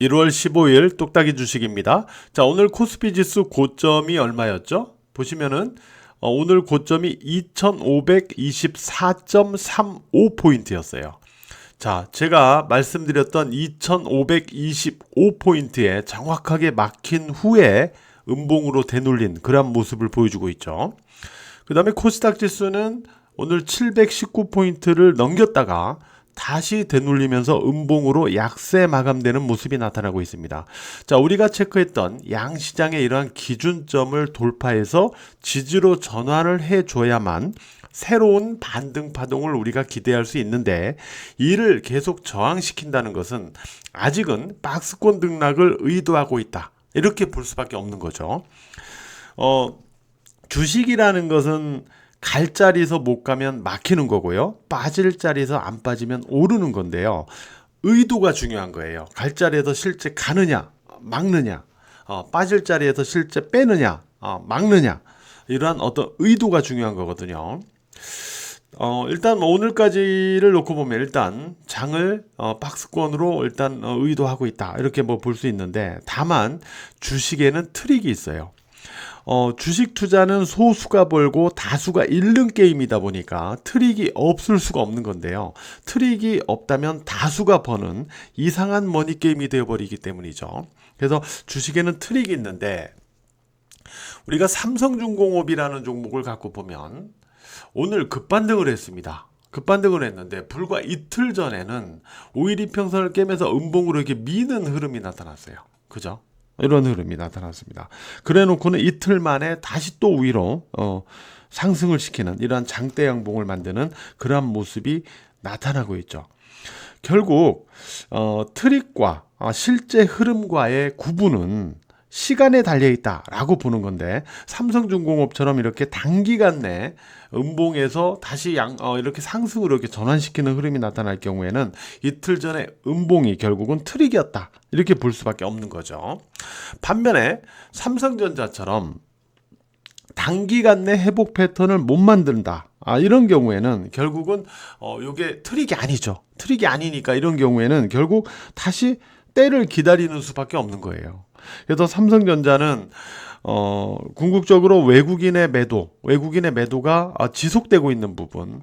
1월 15일 똑딱이 주식입니다. 자, 오늘 코스피 지수 고점이 얼마였죠? 보시면은 어, 오늘 고점이 2524.35포인트였어요. 자, 제가 말씀드렸던 2525포인트에 정확하게 막힌 후에 음봉으로 되눌린 그런 모습을 보여주고 있죠. 그 다음에 코스닥 지수는 오늘 719포인트를 넘겼다가 다시 되눌리면서 음봉으로 약세 마감되는 모습이 나타나고 있습니다. 자, 우리가 체크했던 양 시장의 이러한 기준점을 돌파해서 지지로 전환을 해줘야만 새로운 반등 파동을 우리가 기대할 수 있는데 이를 계속 저항시킨다는 것은 아직은 박스권 등락을 의도하고 있다. 이렇게 볼 수밖에 없는 거죠. 어, 주식이라는 것은 갈 자리에서 못 가면 막히는 거고요. 빠질 자리에서 안 빠지면 오르는 건데요. 의도가 중요한 거예요. 갈 자리에서 실제 가느냐, 막느냐, 어, 빠질 자리에서 실제 빼느냐, 어, 막느냐, 이러한 어떤 의도가 중요한 거거든요. 어, 일단 뭐 오늘까지를 놓고 보면 일단 장을 어, 박스권으로 일단 어, 의도하고 있다. 이렇게 뭐 볼 수 있는데 다만 주식에는 트릭이 있어요. 어, 주식 투자는 소수가 벌고 다수가 잃는 게임이다 보니까 트릭이 없을 수가 없는 건데요. 트릭이 없다면 다수가 버는 이상한 머니 게임이 되어버리기 때문이죠. 그래서 주식에는 트릭이 있는데 우리가 삼성중공업이라는 종목을 갖고 보면 오늘 급반등을 했습니다. 급반등을 했는데 불과 이틀 전에는 5일 이평선을 깨면서 음봉으로 이렇게 미는 흐름이 나타났어요. 그죠? 이런 흐름이 나타났습니다. 그래 놓고는 이틀 만에 다시 또 위로 어, 상승을 시키는 이러한 장대 양봉을 만드는 그러한 모습이 나타나고 있죠. 결국 어, 트릭과 어, 실제 흐름과의 구분은 시간에 달려 있다라고 보는 건데 삼성중공업처럼 이렇게 단기간 내 음봉에서 다시 양 어, 이렇게 상승으로 이렇게 전환시키는 흐름이 나타날 경우에는 이틀 전에 음봉이 결국은 트릭이었다 이렇게 볼 수밖에 없는 거죠. 반면에 삼성전자처럼 단기간 내 회복 패턴을 못 만든다. 아, 이런 경우에는 결국은 어 요게 트릭이 아니죠. 트릭이 아니니까 이런 경우에는 결국 다시 때를 기다리는 수밖에 없는 거예요. 그래서 삼성전자는 어, 궁극적으로 외국인의 매도, 외국인의 매도가 아, 지속되고 있는 부분.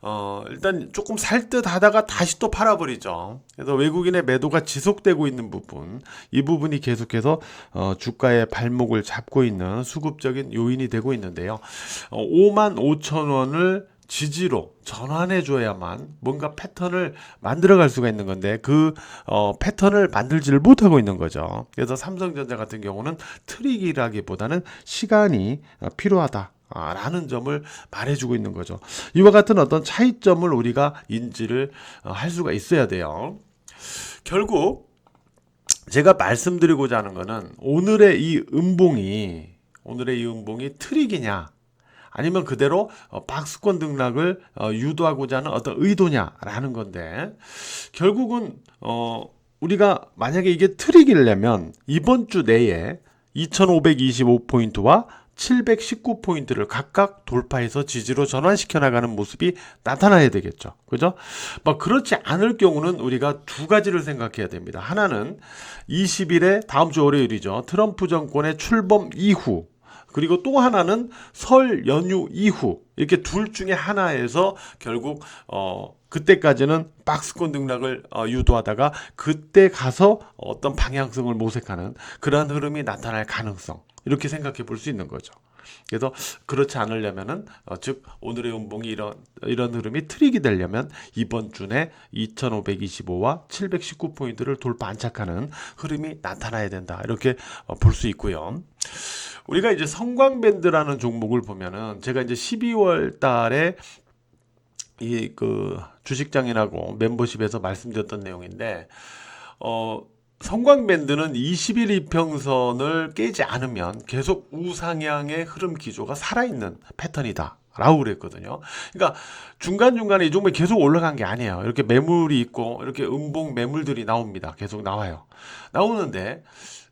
어, 일단 조금 살 듯 하다가 다시 또 팔아버리죠. 그래서 외국인의 매도가 지속되고 있는 부분, 이 부분이 계속해서 어, 주가의 발목을 잡고 있는 수급적인 요인이 되고 있는데요. 어, 5만 5천 원을 지지로 전환해 줘야만 뭔가 패턴을 만들어 갈 수가 있는 건데 그 어, 패턴을 만들지를 못하고 있는 거죠. 그래서 삼성전자 같은 경우는 트릭이라기보다는 시간이 어, 필요하다. 아, 라는 점을 말해주고 있는 거죠. 이와 같은 어떤 차이점을 우리가 인지를 어, 할 수가 있어야 돼요. 결국 제가 말씀드리고자 하는 거는 오늘의 이 음봉이 오늘의 이 음봉이 트릭이냐 아니면 그대로 어, 박스권 등락을 어, 유도하고자 하는 어떤 의도냐라는 건데 결국은 어 우리가 만약에 이게 트릭이려면 이번 주 내에 2525포인트와 719포인트를 각각 돌파해서 지지로 전환시켜 나가는 모습이 나타나야 되겠죠. 그죠? 뭐 그렇지 않을 경우는 우리가 두 가지를 생각해야 됩니다. 하나는 20일에 다음 주 월요일이죠. 트럼프 정권의 출범 이후 그리고 또 하나는 설 연휴 이후 이렇게 둘 중에 하나에서 결국 어 그때까지는 박스권 등락을 어, 유도하다가 그때 가서 어떤 방향성을 모색하는 그러한 흐름이 나타날 가능성 이렇게 생각해 볼 수 있는 거죠. 그래서 그렇지 않으려면은 어, 즉 오늘의 음봉이 이런 이런 흐름이 트릭이 되려면 이번 주에 2,525와 719 포인트를 돌파 안착하는 흐름이 나타나야 된다 이렇게 어, 볼수 있고요. 우리가 이제 성광밴드라는 종목을 보면은 제가 이제 12월 달에 이 그 주식장인하고 멤버십에서 말씀드렸던 내용인데 어 성광밴드는 21 이평선을 깨지 않으면 계속 우상향의 흐름 기조가 살아있는 패턴이다. 라고 그랬거든요. 그러니까 중간중간에 이 종목이 계속 올라간 게 아니에요. 이렇게 매물이 있고, 이렇게 음봉 매물들이 나옵니다. 계속 나와요. 나오는데,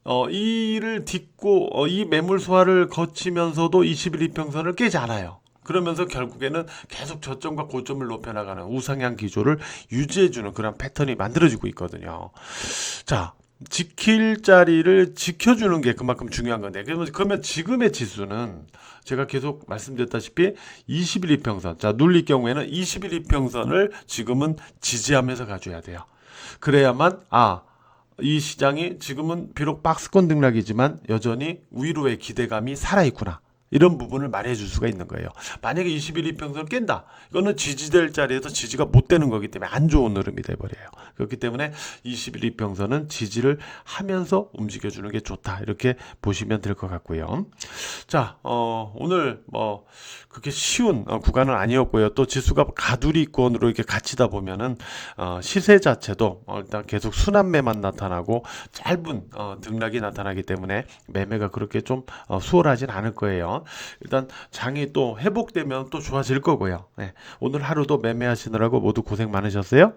어, 이를 딛고, 어, 이 매물 소화를 거치면서도 21 이평선을 깨지 않아요. 그러면서 결국에는 계속 저점과 고점을 높여나가는 우상향 기조를 유지해주는 그런 패턴이 만들어지고 있거든요. 자, 지킬 자리를 지켜주는 게 그만큼 중요한 건데 그러면, 그러면 지금의 지수는 제가 계속 말씀드렸다시피 21 이평선 자 눌릴 경우에는 21 이평선을 지금은 지지하면서 가줘야 돼요 그래야만 아 이 시장이 지금은 비록 박스권 등락이지만 여전히 위로의 기대감이 살아있구나. 이런 부분을 말해 줄 수가 있는 거예요. 만약에 21 이평선을 깬다. 이거는 지지될 자리에서 지지가 못 되는 거기 때문에 안 좋은 흐름이 돼 버려요. 그렇기 때문에 21 이평선은 지지를 하면서 움직여 주는 게 좋다. 이렇게 보시면 될 것 같고요. 자, 어, 오늘 뭐 그렇게 쉬운 어, 구간은 아니었고요. 또 지수가 가두리권으로 이렇게 갇히다 보면은 어, 시세 자체도 어, 일단 계속 순환매만 나타나고 짧은 어, 등락이 나타나기 때문에 매매가 그렇게 좀 어, 수월하진 않을 거예요. 일단 장이 또 회복되면 또 좋아질 거고요. 네, 오늘 하루도 매매하시느라고 모두 고생 많으셨어요.